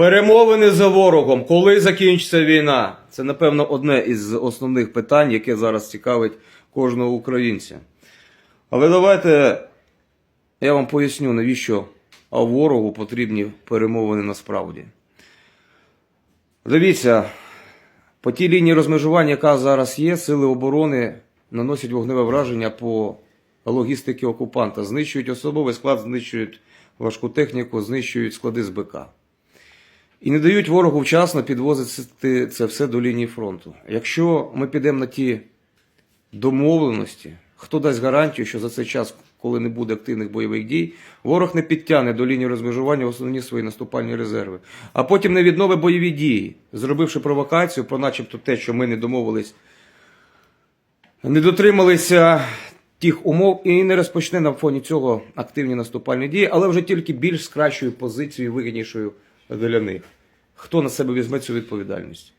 Перемовини за ворогом, коли закінчиться війна? Це, напевно, одне із основних питань, яке зараз цікавить кожного українця. Але давайте я вам поясню, навіщо ворогу потрібні перемовини насправді. Дивіться, по тій лінії розмежування, яка зараз є, сили оборони наносять вогневе враження по логістиці окупанта, знищують особовий склад, знищують важку техніку, знищують склади з БК. І не дають ворогу вчасно підвозити це все до лінії фронту. Якщо ми підемо на ті домовленості, хто дасть гарантію, що за цей час, коли не буде активних бойових дій, ворог не підтягне до лінії розмежування основні свої наступальні резерви, а потім не відновить бойові дії, зробивши провокацію про начебто те, що ми не домовились, не дотрималися тих умов і не розпочне на фоні цього активні наступальні дії, але вже тільки більш з кращою позицією, вигіднішою для них. Хто на себе візьме цю відповідальність?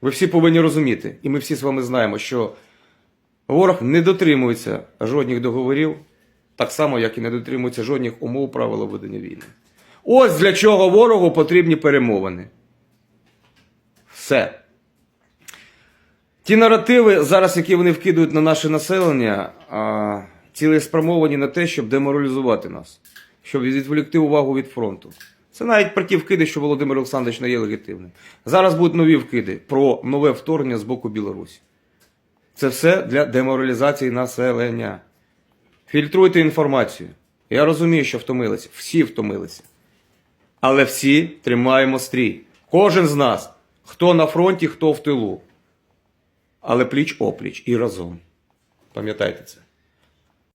Ви всі повинні розуміти, і ми всі з вами знаємо, що ворог не дотримується жодних договорів, так само, як і не дотримується жодних умов правил ведення війни. Ось для чого ворогу потрібні перемовини. Все. Ті наративи, зараз, які вони вкидують на наше населення, цілеспрямовані на те, щоб деморалізувати нас, щоб відволікти увагу від фронту. Це навіть про ті вкиди, що Володимир Олександрович не є легітимним. Зараз будуть нові вкиди про нове вторгнення з боку Білорусі. Це все для деморалізації населення. Фільтруйте інформацію. Я розумію, що втомилися. Всі втомилися. Але всі тримаємо стрій. Кожен з нас, хто на фронті, хто в тилу. Але пліч опліч і разом. Пам'ятайте це.